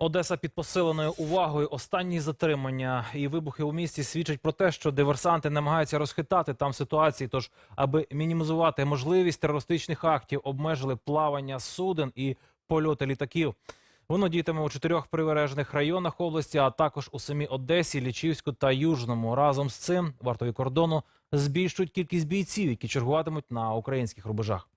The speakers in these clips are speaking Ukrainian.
Одеса під посиленою увагою. Останні затримання і вибухи у місті свідчать про те, що диверсанти намагаються розхитати там ситуації. Тож, аби мінімізувати можливість терористичних актів, обмежили плавання суден і польоти літаків. Воно діятиме у чотирьох прибережних районах області, а також у самій Одесі, Лічівську та Южному. Разом з цим вартові кордону збільшують кількість бійців, які чергуватимуть на українських рубежах.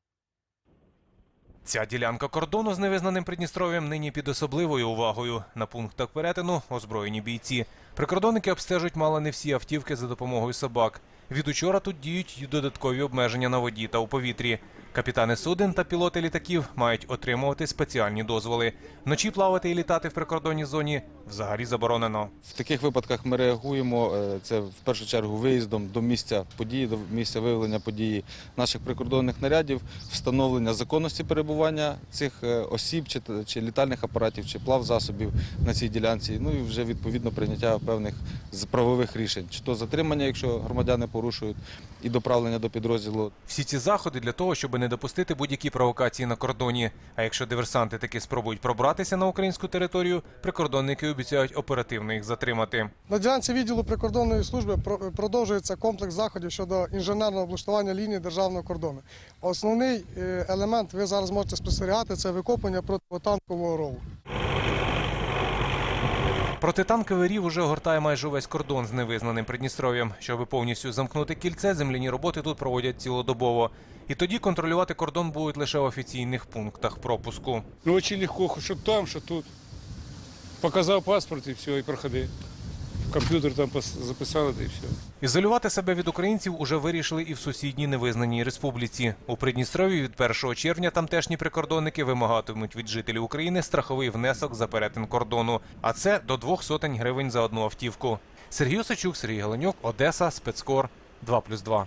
Ця ділянка кордону з невизнаним Придністров'ям нині під особливою увагою. На пунктах перетину озброєні бійці. Прикордонники обстежують мало не всі автівки за допомогою собак. Від учора тут діють й додаткові обмеження на воді та у повітрі. Капітани суден та пілоти літаків мають отримувати спеціальні дозволи. Вночі плавати і літати в прикордонній зоні взагалі заборонено. В таких випадках ми реагуємо. е, Це в першу чергу виїздом до місця події, до місця виявлення події наших прикордонних нарядів, встановлення законності перебування цих е, осіб, чи, чи літальних апаратів, чи плавзасобів на цій ділянці. Ну і вже відповідно прийняття певних правових рішень, чи то затримання, якщо громадяни порушують, і доправлення до підрозділу. Всі ці заходи для того, щоб не допустити будь-які провокації на кордоні. А якщо диверсанти таки спробують пробратися на українську територію, прикордонники обіцяють оперативно їх затримати. На ділянці відділу прикордонної служби про- продовжується комплекс заходів щодо інженерного облаштування лінії державного кордону. Основний е, елемент ви зараз можете спостерігати це викопання протитанкового рову. Протитанковий рів уже огортає майже увесь кордон з невизнаним Придністров'ям. Щоб повністю замкнути кільце, земляні роботи тут проводять цілодобово. І тоді контролювати кордон будуть лише в офіційних пунктах пропуску. Ну, дуже легко, що там, що тут. Показав паспорт і все, і проходи. Комп'ютер там записали, та і все. Ізолювати себе від українців уже вирішили і в сусідній невизнаній республіці. У Придністрові від 1 червня тамтешні прикордонники вимагатимуть від жителів України страховий внесок за перетин кордону, а це до двох сотень гривень за одну автівку. Сергій Осачук, Сергій Галенюк, Одеса, Спецкор 2+,2.